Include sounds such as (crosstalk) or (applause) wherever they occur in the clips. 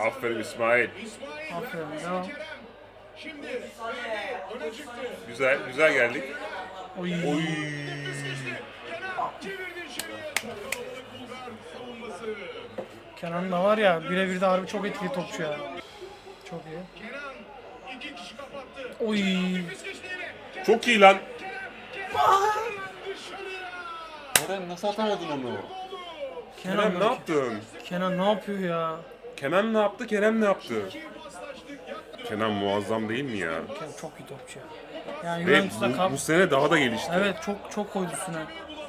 Aferin İsmail. Aferin devam. Şimdi öne çıktı. Güzel, güzel geldik. Oy. Oy. Kenan. Kenan da var ya birebir de harbi çok etkili topçu ya. Çok iyi. Kenan iki kişi kapattı. Oy. Çok iyi lan. Kenan dışarıya. Kerem nasıl atamadın onu? Kenan, Kerem ne yaptın? Kenan ne yapıyor ya? Kenan ne yaptı? Kerem ne yaptı? Kenan muazzam değil mi ya? Kenan çok iyi topçu ya. Yani Ve Juventus'ta bu, kap... bu sene daha da gelişti. Evet çok çok koydu üstüne.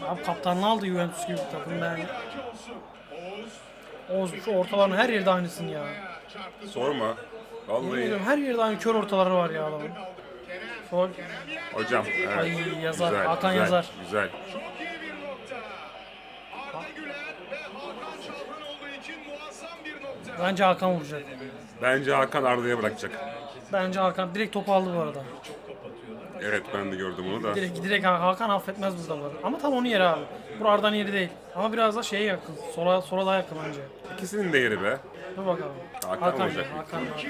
Abi kaptanlığı aldı Juventus gibi bir takım ben. Oğuz şu ortaların her yerde aynısın ya. Sorma. Vallahi. her yerde aynı kör ortaları var ya adamın. Sol. Hocam. Evet. Ay, yazar. Güzel, Hakan güzel, yazar. Güzel. Çok iyi bir nokta. Arda Güler ve Hakan Çalhan olduğu için muazzam bir nokta. Bence Hakan vuracak. Bence Hakan Arda'ya bırakacak. Bence Hakan direkt topu aldı bu arada. Evet ben de gördüm onu da. Direkt direkt Hakan affetmez burada var. Ama tam onun yeri abi. Bu Arda'nın yeri değil. Ama biraz da şeye yakın. Sola sola daha yakın bence. İkisinin de yeri be. Dur bakalım. Hakan Hakan, vuracak. Hakan, Hakan.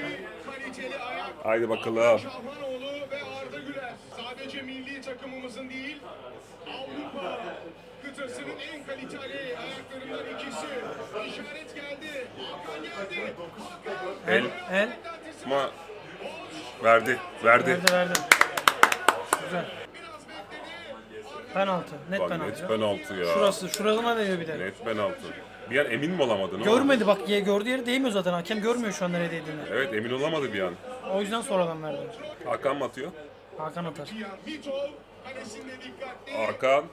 Haydi bakalım. Şahmanoğlu ve Arda Güler. Sadece milli takımımızın değil, Avrupa kıtasının en kaliteli ayaklarından ikisi. İşaret geldi. Hakan geldi. Hakan. El. El. Ama verdi. Verdi. Verdi verdi. Güzel. Penaltı. Net Bak penaltı. net penaltı ya. Şurası. Şurasına değiyor bir de. Net penaltı. Bir an emin mi olamadın? ama? Görmedi bak ye- gördüğü yeri değmiyor zaten. Hakem görmüyor şu an nereye değdiğini. Evet emin olamadı bir an. O yüzden sonradan verdi. Hakan mı atıyor? Hakan atar. Hakan.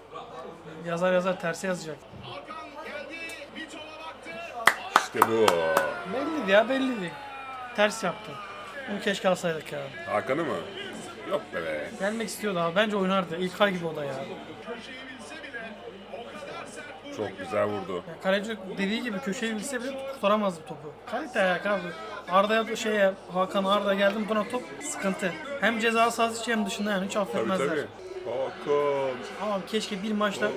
Yazar yazar tersi yazacak. Hakan geldi. Mitov'a baktı. İşte bu. Belliydi ya belliydi. Ters yaptı. Bunu keşke alsaydık ya. Hakan'ı mı? Yok be be. Gelmek istiyordu abi. Bence oynardı. İlkay gibi o da ya. Köşeyi bilse bile o kadar sert vurdu. Çok güzel vurdu. ya kaleci dediği gibi köşeyi bilse bile kurtaramazdı topu. Kalite ayak abi. Arda'ya şeye Hakan Arda geldim buna top sıkıntı. Hem ceza sahası içi hem dışında yani hiç Tabii affetmezler. tabii. Hakan. Ama keşke bir maçta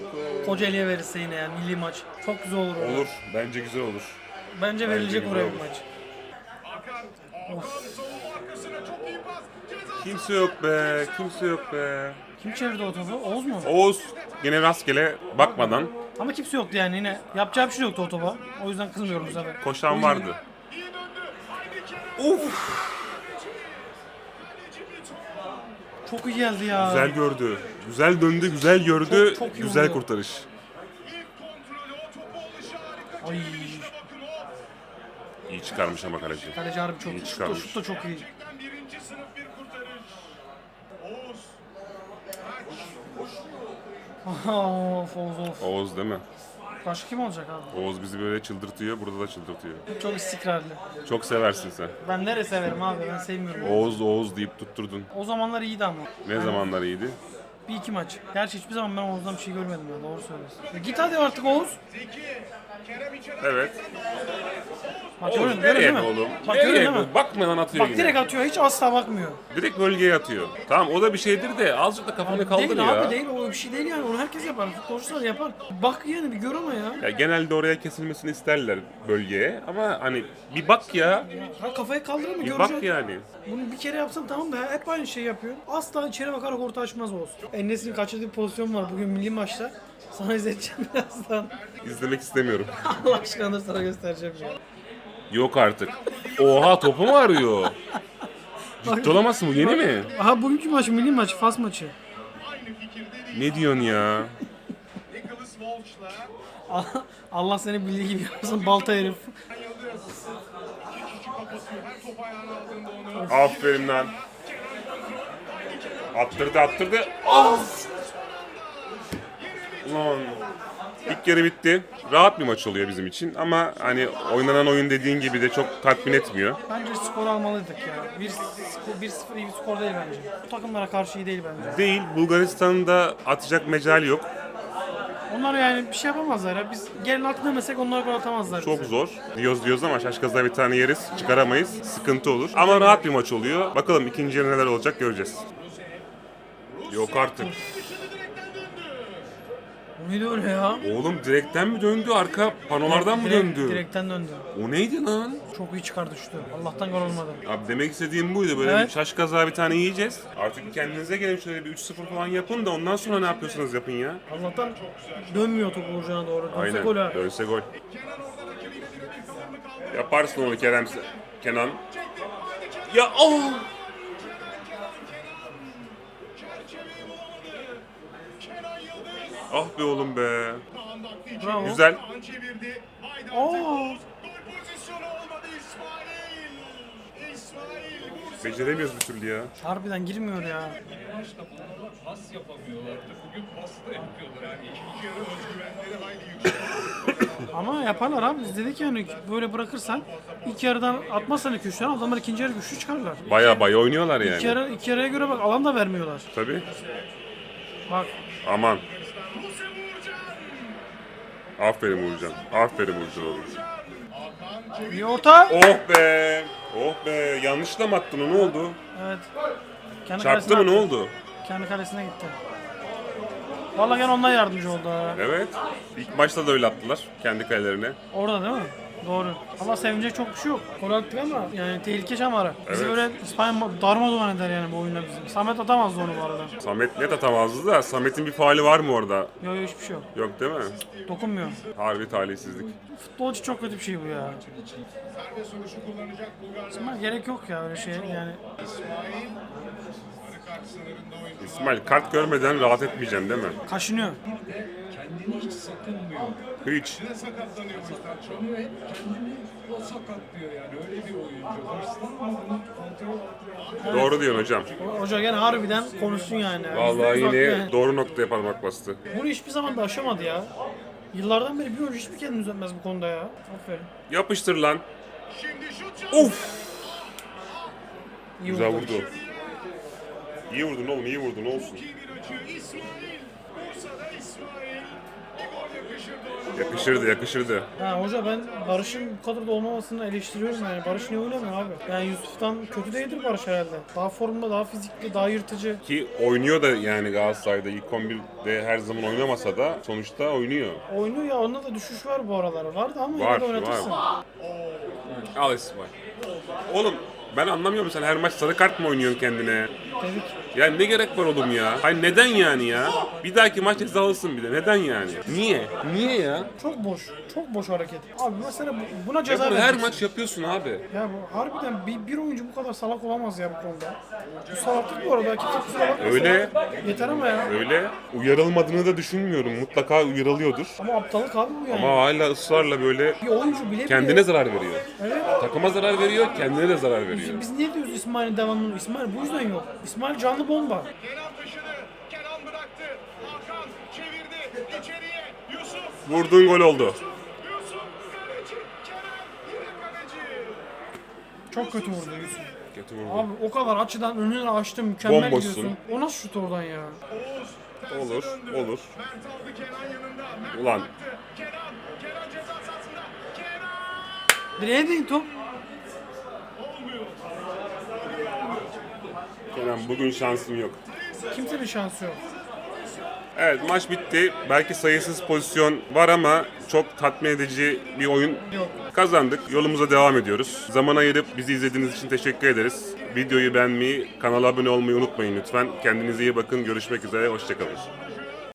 Kocaeli'ye verirse yine yani milli maç. Çok güzel olur. orada. Olur. Bence güzel olur. Bence verilecek güzel oraya olur. bir maç. Kimse yok be. Kimse yok be. Kim çevirdi o topu? Oğuz mu? Oğuz yine rastgele bakmadan Ama kimse yoktu yani yine. Yapacağı bir şey yoktu o topa. O yüzden kızmıyorum bu sefer. koşan vardı. iyi Çok iyi geldi ya. Güzel gördü. Güzel döndü, güzel gördü. Çok- çok iyi güzel oldu. kurtarış. İlk kontrolü o topu alışı harika. Ay. İyi çıkarmış ama kaleci. Kaleci harbi çok İyi iyi. Şut da, çıkarmış. şut da çok iyi. Gerçekten birinci sınıf bir kurtarış. Oğuz. Kaç. of of of. Oğuz değil mi? Başka kim olacak abi? Oğuz bizi böyle çıldırtıyor, burada da çıldırtıyor. Çok istikrarlı. Çok seversin sen. Ben nereye severim abi ben sevmiyorum. Oğuz Oğuz deyip tutturdun. O zamanlar iyiydi ama. Ne zamanlar iyiydi? Bir iki maç. Gerçi hiçbir zaman ben Oğuz'dan bir şey görmedim ya doğru söylüyorsun. Git hadi artık Oğuz. Evet. Bak Oğuz görüyorsun, görüyorsun nereye değil mi? oğlum? Bak nereye? görüyorsun değil mi? Bakmadan atıyor Bak yine. direkt atıyor hiç asla bakmıyor. Direkt bölgeye atıyor. Tamam o da bir şeydir de azıcık da kafanı kaldır değil ya. abi değil o bir şey değil yani onu herkes yapar. Futbolcular yapar. Bak yani bir gör ama ya. Ya genelde oraya kesilmesini isterler bölgeye ama hani bir bak ya. Ha kafayı kaldırır mı Bir göreceksin. bak yani. Bunu bir kere yapsan tamam da hep aynı şeyi yapıyor. Asla içeri bakarak orta açmaz olsun. Enes'in kaçırdığı bir pozisyon var bugün milli maçta. Sana izleteceğim (laughs) birazdan. İzlemek istemiyorum. (laughs) Allah aşkına dur sana göstereceğim ya. Yok artık. Oha topu mu arıyor? Ciddi olamazsın bu yeni mi? Aha bugünkü maç milli maç Fas maçı. Ne diyorsun ya? Allah- Allah seni bildiği gibi yapsın balta herif. Yıldız. İki kişi kapatıyor. Her top ayağına aldığında onu. Aferin lan. Attırdı attırdı. Of! Ulan. İlk yarı bitti. Rahat bir maç oluyor bizim için ama hani oynanan oyun dediğin gibi de çok tatmin etmiyor. Bence skor almalıydık ya. 1-0 1-0 iyi bir skor değil bence. Bu takımlara karşı iyi değil bence. Değil, Bulgaristan'ın da atacak mecali yok. Onlar yani bir şey yapamazlar ya. Biz gelin at demesek onlar gol atamazlar. Çok bize. zor. Diyoruz diyoruz ama şaşkazda bir tane yeriz. Çıkaramayız. Sıkıntı olur. Ama rahat bir maç oluyor. Bakalım ikinci yarı neler olacak göreceğiz. Yok artık. O neydi öyle ya? Oğlum direkten mi döndü arka panolardan mı Direkt- döndü? Direkten döndü. O neydi lan? Çok iyi çıkardı şutu. Allah'tan gol olmadı. Abi demek istediğim buydu. Böyle Evet. bir şaş kaza bir tane yiyeceğiz. Artık kendinize gelin şöyle bir 3-0 falan yapın da ondan sonra ne yapıyorsanız yapın ya. Allah'tan dönmüyor top Uğurcan'a doğru. Dönse Aynen. gol ha. Dönse gol. Yaparsın onu Kerem. Kenan. Ya oh! Ah be oğlum be. Bravo. Güzel. Oo. Beceremiyoruz bir türlü ya. Harbiden girmiyor ya. pas yapamıyorlardı. Bugün pas da yapıyorlar. Yani İlk yarı özgüvenleri hayli yüksek. Ama yaparlar abi. Biz dedik yani böyle bırakırsan ilk yarıdan atmazsan 2 3 tane adamlar ikinci yarı güçlü çıkarlar. Baya baya oynuyorlar İlk yani. yarı, ilk yarıya göre bak alan da vermiyorlar. Tabii. Bak Aman. Aferin Uğurcan. Aferin Uğurcan oğlum. Bir orta. Oh be. Oh be. Yanlışla mı attın o ne oldu? Evet. Kendi Çarptı mı ne attı. oldu? Kendi kalesine gitti. Vallahi gene ondan yardımcı oldu ha. Evet. İlk başta da öyle attılar kendi kalelerine. Orada değil mi? Doğru. Ama sevinecek çok bir şey yok. Gol attık ama yani tehlike şamarı. Bizi Evet. böyle İspanya darma duman eder yani bu oyunda bizim. Samet atamazdı onu bu arada. Samet net atamazdı da Samet'in bir faali var mı orada? Yok yok hiçbir şey yok. Yok değil mi? Dokunmuyor. Harbi talihsizlik. Futbol için çok kötü bir şey bu ya. Serbest vuruşu kullanacak Bulgar'da. Ama gerek yok ya öyle şey yani. İsmail. Kart görmeden rahat etmeyeceksin değil mi? Kaşınıyor. kendini hiç sakınmıyor. Hiç. Ne sakatlanıyor Mustafa? Çalıyor hep kendini o sakatlıyor yani. Öyle bir oyuncu. Hırslanmadan kontrol altına Doğru diyorsun hocam. O- Hoca gene harbiden konuşsun yani. Vallahi yine yani. doğru noktaya parmak bastı. Bunu hiçbir zaman da aşamadı ya. Yıllardan beri bir oyuncu hiçbir kendini düzeltmez bu konuda ya. Aferin. Yapıştır lan. Şimdi şut. Of! İyi Güzel vurdu. vurdu. İyi vurdun oğlum iyi vurdun olsun. Yakışırdı. Yakışırdı yakışırdı. Ha hoca ben Barış'ın bu kadar da olmamasını eleştiriyorum yani. Barış niye oynamıyor abi? Yani Yusuf'tan kötü değildir Barış herhalde. Daha formda, daha fizikli, daha yırtıcı. Ki oynuyor da yani Galatasaray'da ilk 11'de her zaman oynamasa da sonuçta oynuyor. Oynuyor ya onda da düşüş var bu aralar. Vardı ama Var, yine de oynatırsın. Al İsmail. Oğlum ben anlamıyorum sen her maç sarı kart mı oynuyorsun kendine? Dedik. Ya ne gerek var oğlum ya? Hayır neden yani ya? Bir dahaki maç cezalısın bir de. Neden yani? Niye? Niye ya? Çok boş. Çok boş hareket. Abi mesela bu- buna Ya ceza bunu her vereceksin. maç yapıyorsun abi. Ya bu harbiden bir, bir oyuncu bu kadar salak olamaz ya bu konuda. Bu salaklık bu arada. Kimse kusura bakmasın. Öyle. Yeter ama ya. Öyle. Uyarılmadığını da düşünmüyorum. Mutlaka uyarılıyordur. Ama aptallık abi bu yani. Ama hala ısrarla böyle Bir oyuncu bile kendine zarar veriyor. Evet. Takıma zarar veriyor, kendine de zarar veriyor. Biz, niye diyoruz İsmail'in devamını? İsmail bu yüzden yok. İsmail canlı bomba. Kenan taşıdı. Kenan bıraktı. Hakan çevirdi. İçeriye. Yusuf. Vurduğun gol oldu. Çok kötü vurdu Yusuf. Kötü vurdu. Abi o kadar açıdan önünü açtı mükemmel Bomboşsun. gidiyorsun. O nasıl şut oradan ya? Oğuz. Olur, döndü. olur. Mert aldı Kenan yanında. Mert Ulan. bıraktı. Kenan. Kenan ceza sahasında. Kenan. Direğe değil top. Kenan bugün şansım yok. Kimsenin şansı yok. Evet maç bitti. Belki sayısız pozisyon var ama çok tatmin edici bir oyun Yok. kazandık. Yolumuza devam ediyoruz. Zaman ayırıp bizi izlediğiniz için teşekkür ederiz. Videoyu beğenmeyi, kanala abone olmayı unutmayın lütfen. Kendinize iyi bakın. Görüşmek üzere. Hoşçakalın.